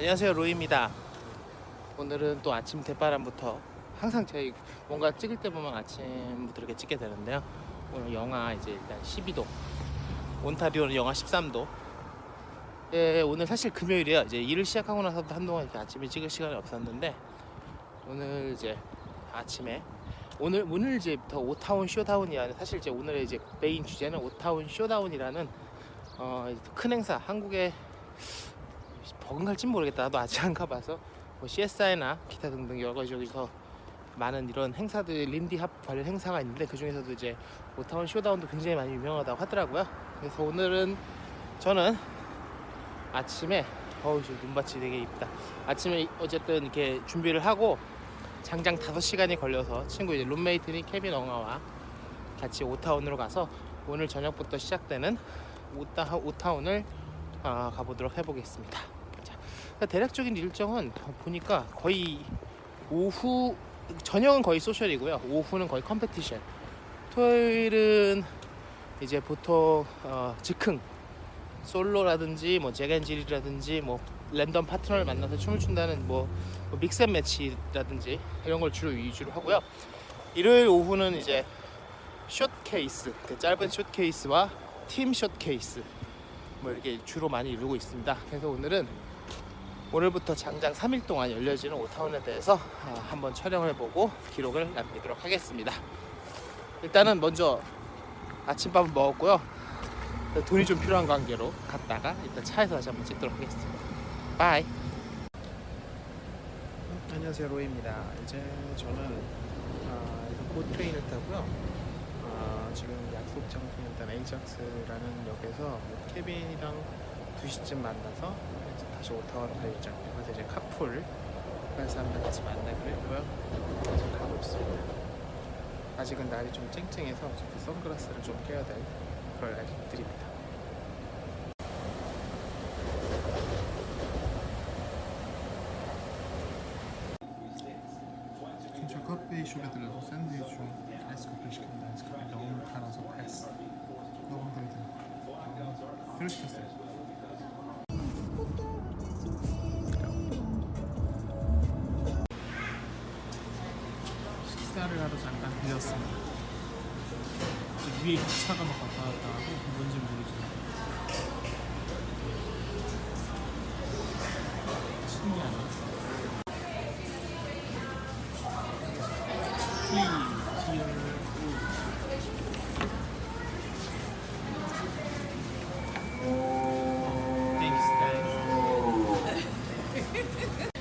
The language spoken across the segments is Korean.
안녕하세요 로이입니다. 오늘은 또 아침 대바람부터 항상 저희 뭔가 찍을 때 보면 아침부터 이렇게 찍게 되는데요. 오늘 영하 이제 일단 12도 온타리오는 영하 13도. 예, 오늘 사실 금요일이에요. 이제 일을 시작하고 나서도 한동안 이렇게 아침에 찍을 시간이 없었는데 오늘 이제 아침에 오늘 오늘 이제부터 오타운 쇼다운이라는 사실 이제 오늘의 이제 메인 주제는 오타운 쇼다운이라는 어, 이제 큰 행사 한국에 버금갈지 모르겠다. 나도 아직 안 가봐서 뭐 CSI나 기타 등등 여러 가지 여기서 많은 이런 행사들 린디합 관련 행사가 있는데 그 중에서도 이제 오타운 쇼다운도 굉장히 많이 유명하다고 하더라고요. 그래서 오늘은 저는 아침에 어우 지금 눈밭이 되게 이쁘다. 아침에 어쨌든 이렇게 준비를 하고 장장 5시간이 걸려서 친구 이제 룸메이트인 케빈 엉아와 같이 오타운으로 가서 오늘 저녁부터 시작되는 오타, 오타운을 아, 가보도록 해보겠습니다. 자, 그러니까 대략적인 일정은 보니까 거의 오후 저녁은 거의 소셜이고요. 오후는 거의 컴페티션. 토요일은 이제 보통 어, 즉흥 솔로라든지 뭐 잭앤질이라든지 뭐 랜덤 파트너를 만나서 춤을 춘다는 뭐, 뭐 믹스앤 매치라든지 이런 걸 주로 위주로 하고요. 일요일 오후는 이제 숏케이스, 그 짧은 숏케이스와 팀 숏케이스 뭐 이렇게 주로 많이 이루고 있습니다. 그래서 오늘은 오늘부터 장장 3일 동안 열려지는 오타운에 대해서 어, 한번 촬영을 보고 기록을 남기도록 하겠습니다. 일단은 먼저 아침밥은 먹었고요. 돈이 좀 필요한 관계로 갔다가 일단 차에서 다시 한번 찍도록 하겠습니다. 바이. 안녕하세요 로이입니다. 이제 저는 아, 곧 트레인을 타고요. 아, 지금 약속 장소는 일단 에이작스라는 역에서 케빈이랑 2시쯤 만나서 다시 오타원 갈 예정이에요. 그래서 이제 카풀 할 사람들 같이 만나기로 했고요. 지금 가고 있습니다. 아직은 날이 좀 쨍쨍해서 저도 선글라스를 좀 껴야 될 그럴 날들입니다. 진짜 커피숍에 들려서 샌드위치 아이스커피 시켰는데 아이스커피 너무 달아서 패스 너무 그럴 수 있어요 식사를 하러 잠깐 들렸습니다. 저 위에 기차가 막 왔다 갔다 하고 뭔지 모르지만 신기하네. 티, 티를 이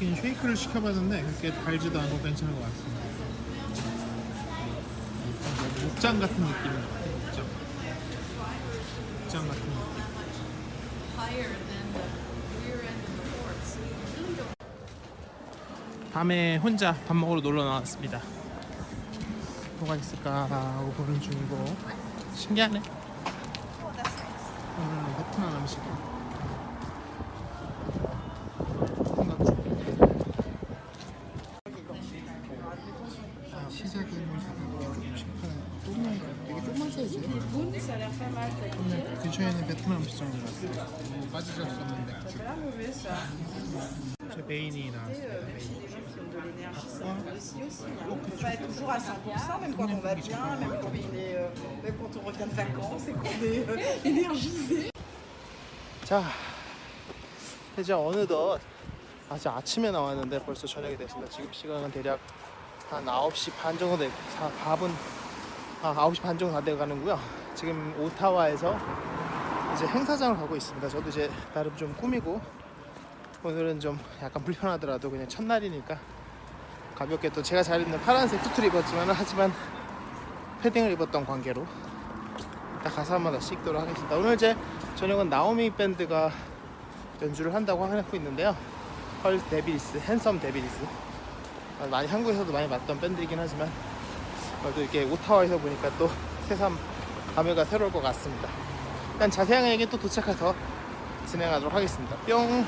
렇게 쉐이크를 시켜봤는데 그렇게 달지도 않고 괜찮은 것 같습니다. 목장 같은 느낌인 것 같아요. 목장. 목장 같은 느낌. 밤에 혼자 밥 먹으러 놀러 나왔습니다. 뭐가 있을까 하고 보는 중이고 신기하네. 오늘 베트남 음식이야. 생각 중. 자, 시작은 조금만 되게 사이즈. 근처에는 베트남 갔어요. 뭐 빠지지 맥주. 제 메인이 나왔습니다. 메인. On va être toujours à 100%, même quand on va bien, même quand on, est, euh, même quand on revient de vacances et qu'on est euh, énergisé. 자, 이제 어느덧 아직 아침에 나왔는데 벌써 저녁이 됐습니다. 지금 시간은 대략 한 9시 반 정도 돼, 사- 밥은 아, 9시 반 정도 다 돼가는고요. 지금 오타와에서 이제 행사장을 가고 있습니다. 저도 이제 나름 좀 꾸미고 오늘은 좀 약간 불편하더라도 그냥 첫날이니까 가볍게 또 제가 잘 입는 파란색 투트를 입었지만 하지만 패딩을 입었던 관계로 이따 가서 한번 다시 찍도록 하겠습니다. 오늘 이제 저녁은 나오미 밴드가 연주를 한다고 하고 있는데요. 펄 데빌리스, 핸섬 데빌리스. 아, 많이 한국에서도 많이 봤던 밴드이긴 하지만 어, 또 이렇게 오타와에서 보니까 또 새삼 감회가 새로울 것 같습니다. 일단 자세한 얘기 또 도착해서 진행하도록 하겠습니다. 뿅.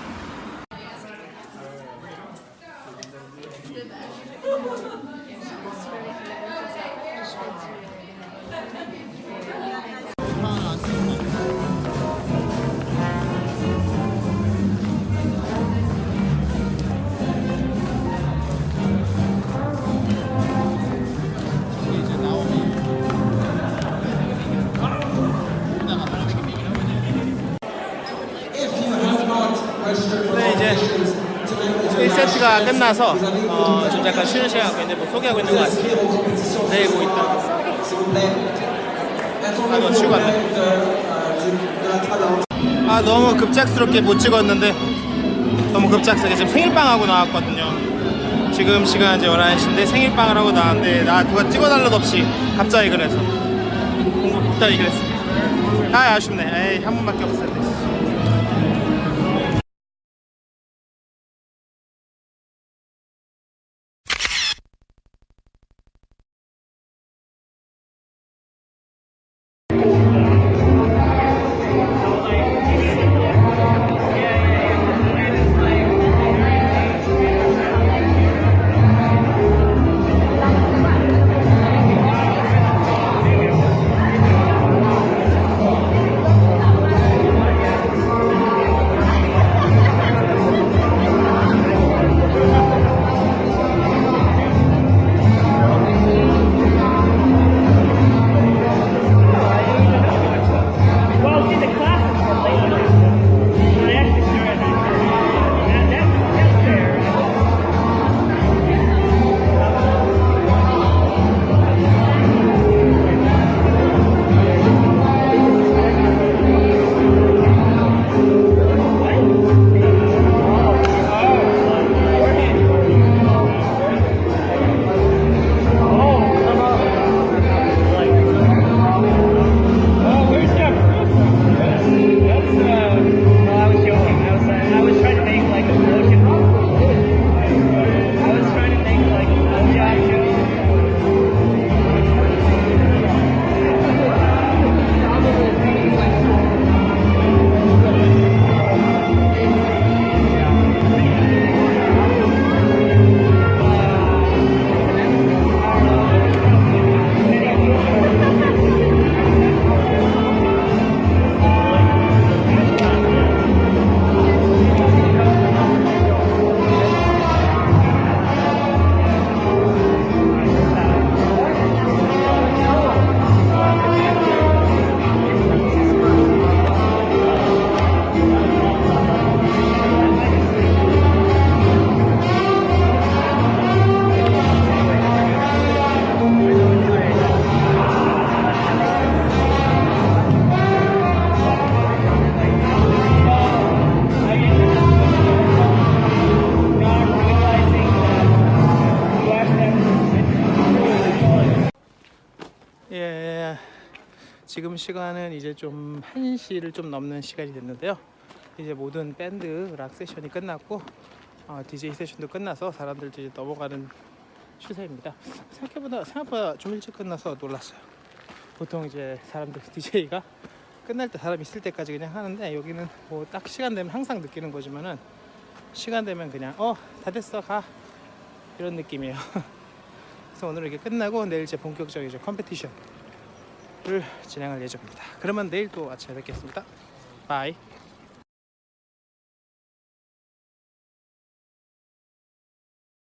네 이제 1세트가 끝나서 어, 좀 약간 쉬는 시간 갖고 있는데 뭐 소개하고 있는 거 같아요. 내고 있다. 아, 너 쉬고 왔네. 아, 너무 급작스럽게 못 찍었는데 너무 급작스럽게 지금 생일빵 하고 나왔거든요. 지금 시간 이제 11시인데 생일빵을 하고 나왔는데 나 누가 찍어달라도 없이 갑자기 그래서 공부 복다이 그랬습니다. 아, 아쉽네. 에이, 한 번밖에 없었는데. you 지금 시간은 이제 좀 1시를 좀 넘는 시간이 됐는데요. 이제 모든 밴드 락 세션이 끝났고 어, DJ 세션도 끝나서 사람들도 이제 넘어가는 추세입니다. 생각보다 생각보다 좀 일찍 끝나서 놀랐어요. 보통 이제 사람들 DJ가 끝날 때 사람 있을 때까지 그냥 하는데 여기는 뭐 딱 시간 되면 항상 느끼는 거지만은 시간 되면 그냥 어 다 됐어 가 이런 느낌이에요. 그래서 오늘 이렇게 끝나고 내일 이제 본격적인 이제 컴페티션 을 진행할 예정입니다. 그러면 내일 또 아침에 뵙겠습니다. 바이.